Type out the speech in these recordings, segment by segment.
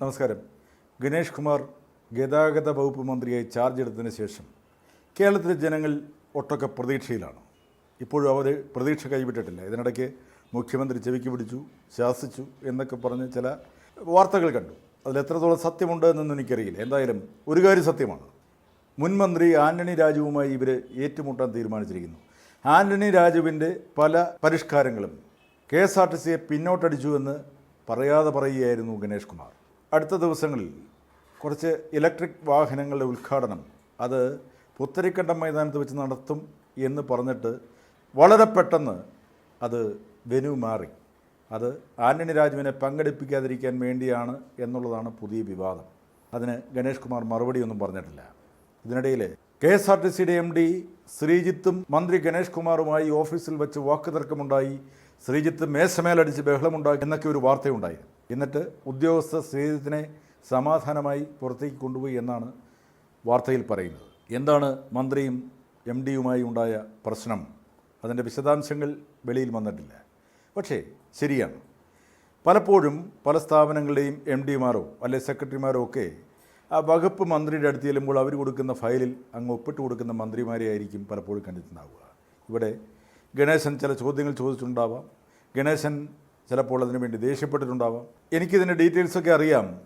നമസ്കാരം. ഗണേഷ് കുമാർ ഗതാഗത വകുപ്പ് മന്ത്രിയായി ചാർജ് എടുത്തതിന് ശേഷം കേരളത്തിലെ ജനങ്ങൾ ഒട്ടൊക്കെ പ്രതീക്ഷയിലാണ്. ഇപ്പോഴും അവർ പ്രതീക്ഷ കൈവിട്ടിട്ടില്ല. ഇതിനിടയ്ക്ക് മുഖ്യമന്ത്രി ചെവിക്ക് പിടിച്ചു ശാസിച്ചു എന്നൊക്കെ പറഞ്ഞ് ചില വാർത്തകൾ കണ്ടു. അതിൽ എത്രത്തോളം സത്യമുണ്ട് എന്നൊന്നും എനിക്കറിയില്ല. എന്തായാലും ഒരു കാര്യം സത്യമാണ്. മുൻമന്ത്രി ആന്റണി രാജുവുമായി ഇവർ ഏറ്റുമുട്ടാൻ തീരുമാനിച്ചിരിക്കുന്നു. ആന്റണി രാജുവിന്റെ പല പരിഷ്കാരങ്ങളും കെ എസ് ആർ ടി സിയെ പിന്നോട്ടടിച്ചു എന്ന് പറയാതെ പറയുകയായിരുന്നു ഗണേഷ് കുമാർ. അടുത്ത ദിവസങ്ങളിൽ കുറച്ച് ഇലക്ട്രിക് വാഹനങ്ങളുടെ ഉദ്ഘാടനം അത് പുത്തരിക്കണ്ടം മൈതാനത്ത് വെച്ച് നടത്തും എന്ന് പറഞ്ഞിട്ട് വളരെ പെട്ടെന്ന് അത് വെനു മാറി. അത് ആന്റണി രാജുവിനെ പങ്കെടുപ്പിക്കാതിരിക്കാൻ വേണ്ടിയാണ് എന്നുള്ളതാണ് പുതിയ വിവാദം. അതിന് ഗണേഷ് കുമാർ മറുപടിയൊന്നും പറഞ്ഞിട്ടില്ല. ഇതിനിടയിൽ കെ എസ് ആർ ടി സിയുടെ എം ഡി ശ്രീജിത്തും മന്ത്രി ഗണേഷ് കുമാറുമായി ഓഫീസിൽ വെച്ച് വാക്കുതർക്കമുണ്ടായി. ശ്രീജിത്ത് മേശമേലടിച്ച് ബഹളമുണ്ടാക്കി എന്നൊക്കെ ഒരു വാർത്തയുണ്ടായി. എന്നിട്ട് ഉദ്യോഗസ്ഥ സ്നേഹിതത്തിനെ സമാധാനമായി പുറത്തേക്ക് കൊണ്ടുപോയി എന്നാണ് വാർത്തയിൽ പറയുന്നത്. എന്താണ് മന്ത്രിയും എം ഡിയുമായി ഉണ്ടായ പ്രശ്നം? അതിന്റെ വിശദാംശങ്ങൾ വെളിയിൽ വന്നിട്ടില്ല. പക്ഷേ ശരിയാണ്. പലപ്പോഴും പല സ്ഥാപനങ്ങളുടെയും എം ഡിമാരോ അല്ലെ സെക്രട്ടറിമാരോ ഒക്കെ ആ വകുപ്പ് മന്ത്രിയുടെ അടുത്ത് ചെല്ലുമ്പോൾ അവർ കൊടുക്കുന്ന ഫയലിൽ അങ്ങ് ഒപ്പിട്ട് കൊടുക്കുന്ന മന്ത്രിമാരെ ആയിരിക്കും പലപ്പോഴും കണ്ടിട്ടുണ്ടാവുക ഇവിടെ ഗണേശൻ ചില ചോദ്യങ്ങൾ ചോദിച്ചിട്ടുണ്ടാവാം. ഗണേശൻ ചിലപ്പോൾ അതിനു വേണ്ടി ദേഷ്യപ്പെട്ടിട്ടുണ്ടാവാം. എനിക്കിതിന്റെ ഡീറ്റെയിൽസൊക്കെ അറിയാം.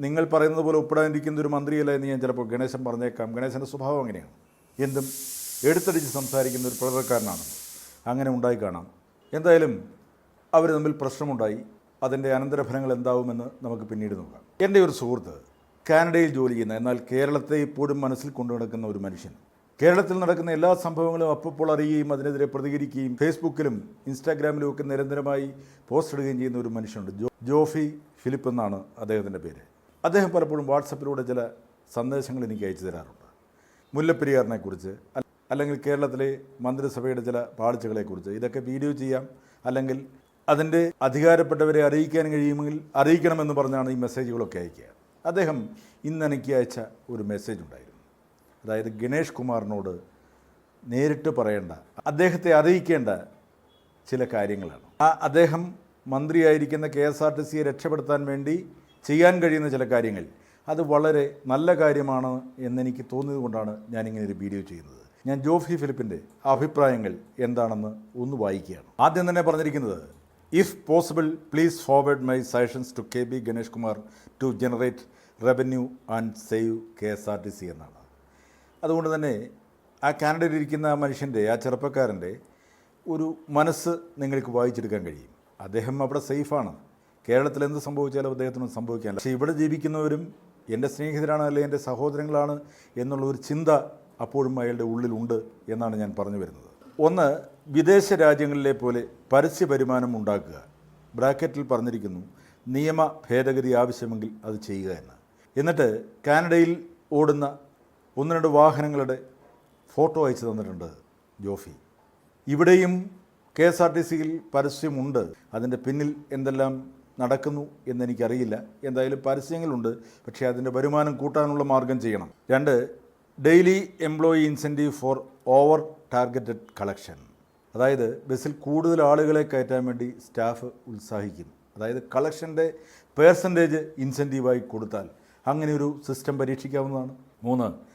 നിങ്ങൾ പറയുന്നത് പോലെ ഒപ്പിടാനിരിക്കുന്ന ഒരു മന്ത്രിയല്ല എന്ന് ഞാൻ ചിലപ്പോൾ ഗണേശൻ പറഞ്ഞേക്കാം. ഗണേശന്റെ സ്വഭാവം അങ്ങനെയാണ്. എന്തും എടുത്തടിച്ച് സംസാരിക്കുന്ന ഒരു പ്രകടനക്കാരനാണ് അങ്ങനെ ഉണ്ടായി കാണാം. എന്തായാലും അവർ തമ്മിൽ പ്രശ്നമുണ്ടായി. അതിന്റെ അനന്തരഫലങ്ങൾ എന്താവുമെന്ന് നമുക്ക് പിന്നീട് നോക്കാം. എന്റെ ഒരു സുഹൃത്ത് കാനഡയിൽ ജോലി ചെയ്യുന്ന എന്നാൽ കേരളത്തെ ഇപ്പോഴും മനസ്സിൽ കൊണ്ടു നടക്കുന്ന ഒരു മനുഷ്യൻ. കേരളത്തിൽ നടക്കുന്ന എല്ലാ സംഭവങ്ങളും അപ്പപ്പോൾ അറിയുകയും അതിനെതിരെ പ്രതികരിക്കുകയും ഫേസ്ബുക്കിലും ഇൻസ്റ്റാഗ്രാമിലും ഒക്കെ നിരന്തരമായി പോസ്റ്റ് ഇടുകയും ചെയ്യുന്ന ഒരു മനുഷ്യനുണ്ട്. ജോ ജോഫി ഫിലിപ്പ് എന്നാണ് അദ്ദേഹത്തിന്റെ പേര്. അദ്ദേഹം പലപ്പോഴും വാട്സപ്പിലൂടെ ചില സന്ദേശങ്ങൾ എനിക്ക് അയച്ചു തരാറുണ്ട്. മുല്ലപ്പെരിയാറിനെക്കുറിച്ച് അല്ലെങ്കിൽ കേരളത്തിലെ മന്ത്രിസഭയുടെ ചില പാളിച്ചകളെക്കുറിച്ച് ഇതൊക്കെ വീഡിയോ ചെയ്യാം. അല്ലെങ്കിൽ അതിന്റെ അധികാരപ്പെട്ടവരെ അറിയിക്കാൻ കഴിയുമെങ്കിൽ അറിയിക്കണമെന്ന് പറഞ്ഞാണ് ഈ മെസ്സേജുകളൊക്കെ അയക്കുക അദ്ദേഹം ഇന്ന് എനിക്ക് അയച്ച ഒരു മെസ്സേജ് ഉണ്ടായിരുന്നു. അതായത് ഗണേഷ് കുമാറിനോട് നേരിട്ട് പറയേണ്ട അദ്ദേഹത്തെ അറിയിക്കേണ്ട ചില കാര്യങ്ങളാണ്. ആ അദ്ദേഹം മന്ത്രിയായിരിക്കുന്ന കെ എസ് ആർ ടി സിയെ രക്ഷപ്പെടുത്താൻ വേണ്ടി ചെയ്യാൻ കഴിയുന്ന ചില കാര്യങ്ങൾ. അത് വളരെ നല്ല കാര്യമാണ് എന്നെനിക്ക് തോന്നിയത് കൊണ്ടാണ് ഞാനിങ്ങനെ ഒരു വീഡിയോ ചെയ്യുന്നത്. ഞാൻ ജോഫി ഫിലിപ്പിന്റെ അഭിപ്രായങ്ങൾ എന്താണെന്ന് ഒന്ന് വായിക്കുകയാണ്. ആദ്യം തന്നെ പറഞ്ഞിരിക്കുന്നത് if possible please forward my suggestions to K B Ganesh Kumar to generate revenue and save K S R T C എന്നാണ്. അതുകൊണ്ട് തന്നെ ആ കാനഡയിൽ ഇരിക്കുന്ന ആ മനുഷ്യന്റെ ആ ചെറുപ്പക്കാരന്റെ ഒരു മനസ്സ് നിങ്ങൾക്ക് വായിച്ചെടുക്കാൻ കഴിയും. അദ്ദേഹം അവിടെ സേഫാണ്. കേരളത്തിൽ എന്ത് സംഭവിച്ചാലും അദ്ദേഹത്തിനൊന്നും സംഭവിക്കാനില്ല പക്ഷേ ഇവിടെ ജീവിക്കുന്നവരും എന്റെ സ്നേഹിതരാണ് അല്ലെങ്കിൽ എന്റെ സഹോദരങ്ങളാണ് എന്നുള്ള ഒരു ചിന്ത അപ്പോഴും അയാളുടെ ഉള്ളിലുണ്ട് എന്നാണ് ഞാൻ പറഞ്ഞു വരുന്നത്. ഒന്ന് വിദേശ രാജ്യങ്ങളിലെ പോലെ പരസ്യ വരുമാനം ഉണ്ടാക്കുക. ബ്രാക്കറ്റിൽ പറഞ്ഞിരിക്കുന്നു നിയമ ഭേദഗതി ആവശ്യമെങ്കിൽ അത് ചെയ്യുക എന്ന്. എന്നിട്ട് കാനഡയിൽ ഓടുന്ന ഒന്ന് രണ്ട് വാഹനങ്ങളുടെ ഫോട്ടോ അയച്ചു തന്നിട്ടുണ്ട് ജോഫി. ഇവിടെയും കെ എസ് ആർ ടി സിയിൽ പരസ്യമുണ്ട്. അതിന്റെ പിന്നിൽ എന്തെല്ലാം നടക്കുന്നു എന്നെനിക്കറിയില്ല. എന്തായാലും പരസ്യങ്ങളുണ്ട്. പക്ഷേ അതിന്റെ വരുമാനം കൂട്ടാനുള്ള മാർഗം ചെയ്യണം. രണ്ട് daily employee incentive for over targeted collection. അതായത് ബസ്സിൽ കൂടുതൽ ആളുകളെ കയറ്റാൻ വേണ്ടി സ്റ്റാഫ് ഉത്സാഹിക്കുന്നു അതായത് കളക്ഷന്റെ പേഴ്സന്റേജ് ഇൻസെന്റീവായി കൊടുത്താൽ അങ്ങനെ ഒരു സിസ്റ്റം പരീക്ഷിക്കാവുന്നതാണ്. മൂന്ന്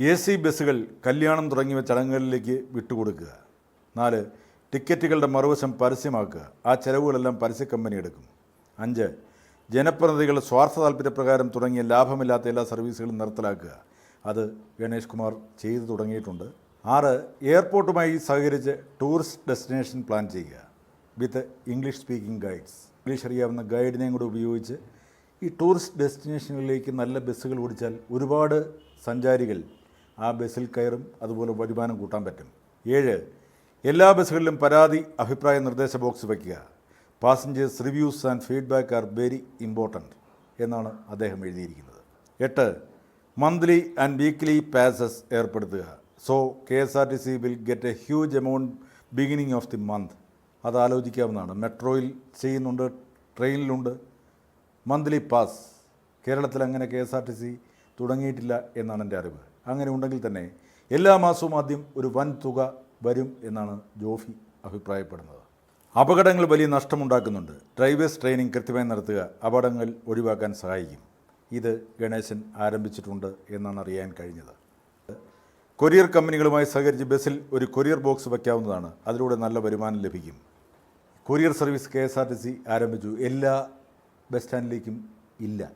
എ സി ബസ്സുകൾ കല്യാണം തുടങ്ങിയ ചടങ്ങുകളിലേക്ക് വിട്ടുകൊടുക്കുക. നാല് ടിക്കറ്റുകളുടെ മറുവശം പരസ്യമാക്കുക. ആ ചെലവുകളെല്ലാം പരസ്യ കമ്പനി എടുക്കും. അഞ്ച് ജനപ്രതിനിധികൾ സ്വാർത്ഥ താല്പര്യപ്രകാരം തുടങ്ങിയ ലാഭമില്ലാത്ത എല്ലാ സർവീസുകളും നിർത്തലാക്കുക. അത് ഗണേഷ് കുമാർ ചെയ്തു തുടങ്ങിയിട്ടുണ്ട്. ആറ് എയർപോർട്ടുമായി സഹകരിച്ച് ടൂറിസ്റ്റ് ഡെസ്റ്റിനേഷൻ പ്ലാൻ ചെയ്യുക. With English speaking guides. English അറിയാവുന്ന ഗൈഡിനെയും കൂടെ ഉപയോഗിച്ച് ഈ ടൂറിസ്റ്റ് ഡെസ്റ്റിനേഷനിലേക്ക് നല്ല ബസ്സുകൾ ഓടിച്ചാൽ ഒരുപാട് സഞ്ചാരികൾ ആ ബസ്സിൽ കയറും അതുപോലെ വരുമാനം കൂട്ടാൻ പറ്റും. ഏഴ് എല്ലാ ബസ്സുകളിലും പരാതി അഭിപ്രായ നിർദ്ദേശ ബോക്സ് വയ്ക്കുക. Passengers reviews and feedback are very important എന്നാണ് അദ്ദേഹം എഴുതിയിരിക്കുന്നത്. എട്ട് monthly and weekly passes ഏർപ്പെടുത്തുക. So K S R T C will get a huge amount beginning of the month അത് ആലോചിക്കാവുന്നതാണ്. മെട്രോയിൽ ചെയ്യുന്നുണ്ട് ട്രെയിനിലുണ്ട്. മന്ത്ലി പാസ് കേരളത്തിൽ അങ്ങനെ K S R T C തുടങ്ങിയിട്ടില്ല എന്നാണ് എന്റെ അറിവ്. അങ്ങനെ ഉണ്ടെങ്കിൽ തന്നെ എല്ലാ മാസവും ആദ്യം ഒരു വൻ തുക വരും എന്നാണ് ജോഫി അഭിപ്രായപ്പെടുന്നത്. അപകടങ്ങൾ വലിയ നഷ്ടമുണ്ടാക്കുന്നുണ്ട്. ഡ്രൈവേഴ്സ് ട്രെയിനിങ് കൃത്യമായി നടത്തുക അപകടങ്ങൾ ഒഴിവാക്കാൻ സഹായിക്കും. ഇത് ഗണേശൻ ആരംഭിച്ചിട്ടുണ്ട് എന്നാണ് അറിയാൻ കഴിഞ്ഞത്. കൊറിയർ കമ്പനികളുമായി സഹകരിച്ച് ബസ്സിൽ ഒരു കൊറിയർ ബോക്സ് വയ്ക്കാവുന്നതാണ്. അതിലൂടെ നല്ല വരുമാനം ലഭിക്കും. Courier service K S R T C ആരംഭിച്ചു. എല്ലാ ബസ് സ്റ്റാൻഡിലേക്കും ഇല്ല.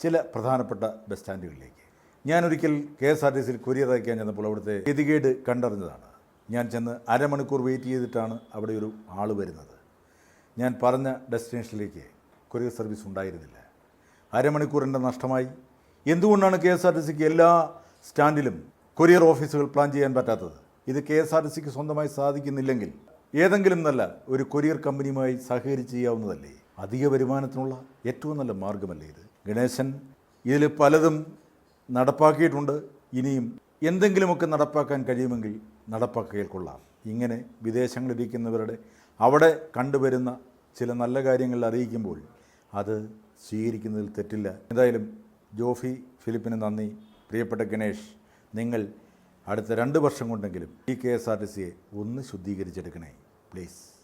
ചില പ്രധാനപ്പെട്ട ബസ് സ്റ്റാൻഡുകളിലേക്ക്. ഞാനൊരിക്കൽ കെ എസ് ആർ ടി സിയിൽ കൊരിയർ അയക്കാൻ ചെന്നപ്പോൾ അവിടുത്തെ ഗതികേട് കണ്ടറിഞ്ഞതാണ്. ഞാൻ ചെന്ന് അരമണിക്കൂർ വെയിറ്റ് ചെയ്തിട്ടാണ് അവിടെ ഒരു ആൾ വരുന്നത്. ഞാൻ പറഞ്ഞ ഡെസ്റ്റിനേഷനിലേക്ക് കൊറിയർ സർവീസ് ഉണ്ടായിരുന്നില്ല. അരമണിക്കൂർ എന്റെ നഷ്ടമായി. എന്തുകൊണ്ടാണ് കെ എസ് ആർ ടി സിക്ക് എല്ലാ സ്റ്റാൻഡിലും കൊറിയർ ഓഫീസുകൾ പ്ലാൻ ചെയ്യാൻ പറ്റാത്തത്? ഇത് കെ എസ് ആർ ടി സിക്ക് സ്വന്തമായി സാധിക്കുന്നില്ലെങ്കിൽ ഏതെങ്കിലും നല്ല ഒരു കൊറിയർ കമ്പനിയുമായി സഹകരിച്ച് ചെയ്യാവുന്നതല്ലേ? അധിക വരുമാനത്തിനുള്ള ഏറ്റവും നല്ല മാർഗമല്ലേ ഇത്? ഗണേശൻ ഇതിൽ പലതും നടപ്പാക്കിയിട്ടുണ്ട്. ഇനിയും എന്തെങ്കിലുമൊക്കെ നടപ്പാക്കാൻ കഴിയുമെങ്കിൽ നടപ്പാക്കിയാൽ കൊള്ളാം. ഇങ്ങനെ വിദേശങ്ങളിരിക്കുന്നവരുടെ അവിടെ കണ്ടുവരുന്ന ചില നല്ല കാര്യങ്ങൾ അറിയിക്കുമ്പോൾ അത് സ്വീകരിക്കുന്നതിൽ തെറ്റില്ല. എന്തായാലും ജോഫി ഫിലിപ്പിന് നന്ദി. പ്രിയപ്പെട്ട ഗണേഷ് നിങ്ങൾ അടുത്ത രണ്ട് വർഷം കൊണ്ടെങ്കിലും ഈ കെ എസ് ആർ ടി സിയെ ഒന്ന് ശുദ്ധീകരിച്ചെടുക്കണേ. പ്ലീസ്.